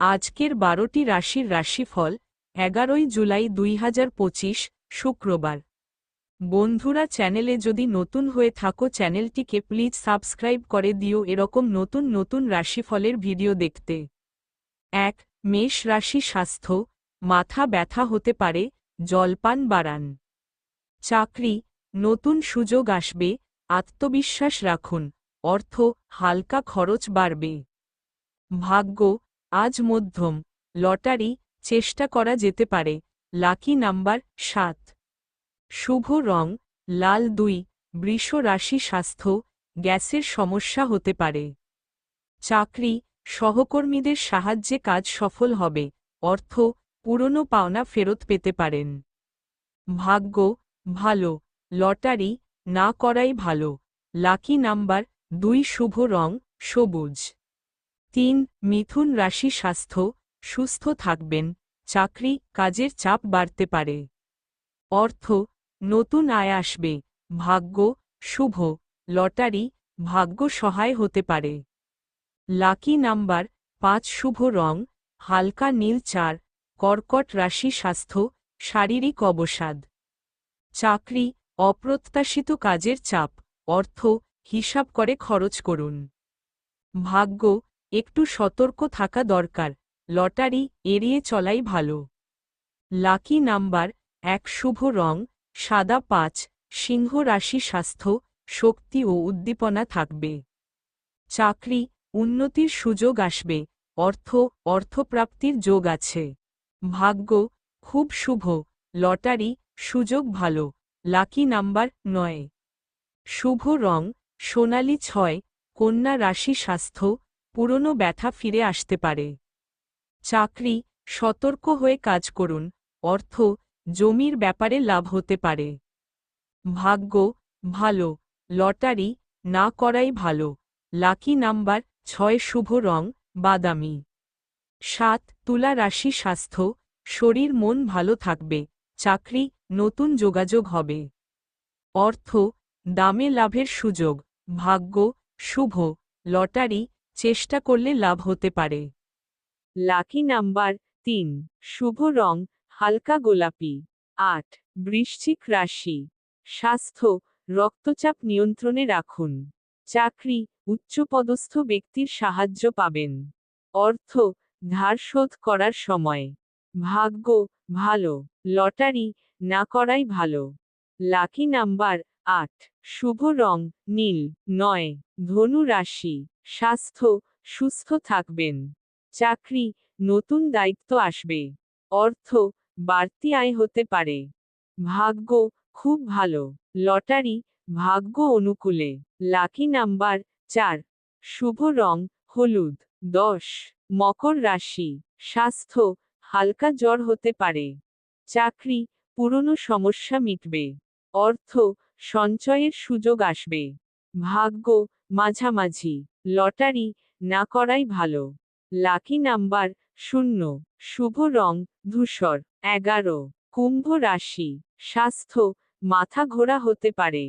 আজকের বারোটি রাশির রাশিফল, এগারোই জুলাই দুই হাজার পঁচিশ, শুক্রবার। বন্ধুরা, চ্যানেলে যদি নতুন হয়ে থাকো, চ্যানেলটিকে প্লিজ সাবস্ক্রাইব করে দিও এরকম নতুন নতুন রাশিফলের ভিডিও দেখতে। এক, মেষ রাশি স্বাস্থ্য, মাথা ব্যথা হতে পারে, জলপান বাড়ান। চাকরি, নতুন সুযোগ আসবে, আত্মবিশ্বাস রাখুন, অর্থ, হালকা খরচ বাড়বে। ভাগ্য আজ মধ্যম। লটারি, চেষ্টা করা যেতে পারে। লাকি নাম্বার সাত। শুভ রং, লাল দুই। বৃষ রাশি স্বাস্থ্য, গ্যাসের সমস্যা হতে পারে। চাকরি, সহকর্মীদের সাহায্যে কাজ সফল হবে। অর্থ, পুরনো পাওনা ফেরত পেতে পারেন। ভাগ্য, ভালো। লটারি, না করাই ভালো। লাকি নাম্বার দুই শুভ রং, সবুজ। তিন, মিথুন রাশি স্বাস্থ্য, সুস্থ থাকবেন, চাকরি, কাজের চাপ বাড়তে পারে। অর্থ, নতুন আয় আসবে, ভাগ্য, শুভ, লটারি, ভাগ্য সহায় হতে পারে। লাকি নাম্বার পাঁচ, শুভ রং, হালকা নীল চার, কর্কট রাশি স্বাস্থ্য, শারীরিক অবসাদ। চাকরি, অপ্রত্যাশিত কাজের চাপ, অর্থ, হিসাব করে খরচ করুন। ভাগ্য একটু সতর্ক থাকা দরকার। লটারি এড়িয়ে চলাই ভালো। লাকি নাম্বার এক, শুভ রং, সাদা পাঁচ, সিংহ রাশি স্বাস্থ্য, শক্তি ও উদ্দীপনা থাকবে। চাকরি, উন্নতির সুযোগ আসবে। অর্থ, অর্থপ্রাপ্তির যোগ আছে। ভাগ্য, খুব শুভ। লটারি, সুযোগ ভালো। লাকি নাম্বার নয়। শুভ রং, সোনালি ছয়, কন্যা রাশি স্বাস্থ্য পুরনো ব্যথা ফিরে আসতে পারে। চাকরি, সতর্ক হয়ে কাজ করুন, অর্থ, জমির ব্যাপারে লাভ হতে পারে। ভাগ্য, ভালো, লটারি, না করাই ভালো। লাকি নাম্বার, ছয় শুভ রং, বাদামি। সাত, তুলা রাশি স্বাস্থ্য, শরীর মন ভালো থাকবে, চাকরি, নতুন যোগাযোগ হবে। অর্থ, দামে লাভের সুযোগ, ভাগ্য, শুভ, লটারি চেষ্টা করলে লাভ হতে পারে। লাকি নাম্বার তিন, শুভ রং, হালকা গোলাপি। আট, বৃশ্চিক রাশি। স্বাস্থ্য, রক্তচাপ নিয়ন্ত্রণে রাখুন। চাকরি, উচ্চপদস্থ ব্যক্তির সাহায্য পাবেন। অর্থ, ধার শোধ করার সময়। ভাগ্য, ভালো। লটারি, না করাই ভালো। লাকি নাম্বার আট, শুভ রং, নীল। নয়, ধনু রাশি। স্বাস্থ্য, সুস্থ থাকবেন। চাকরি, নতুন দায়িত্ব আসবে। অর্থ, বাড়তি আয় হতে পারে। ভাগ্য, খুব ভালো। লটারি, ভাগ্য অনুকূলে। লাকি নাম্বার চার। শুভ রং, হলুদ। দশ। মকর রাশি। স্বাস্থ্য, হালকা জ্বর হতে পারে। চাকরি, পুরনো সমস্যা মিটবে। অর্থ, সঞ্চয়ের সুযোগ আসবে। ভাগ্য, মাঝামাঝি। লটারি না করাই ভালো। লাকি নাম্বার শূন্য, শুভ রং, ধূসর, এগারো, কুম্ভ রাশি, স্বাস্থ্য, মাথা ঘোরা হতে পারে।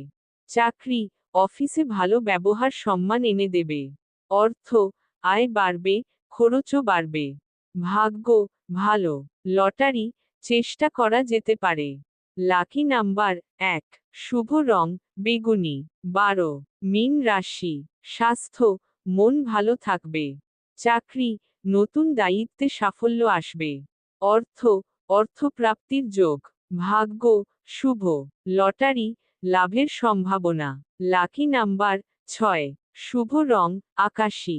চাকরি, অফিসে ভালো ব্যবহার সম্মান এনে দেবে। অর্থ, আয় বাড়বে, খরচও বাড়বে। ভাগ্য, ভালো, লটারি, চেষ্টা করা যেতে পারে। লাকি নাম্বার এক, শুভ রং বেগুনি, বারো, মীন রাশি, স্বাস্থ্য, মন ভালো থাকবে। চাকরি, নতুন দায়িত্বে সাফল্য আসবে। অর্থ, অর্থপ্রাপ্তির যোগ। ভাগ্য, শুভ। লটারি, লাভের সম্ভাবনা। লাকি নাম্বার ছয়, শুভ রং, আকাশী।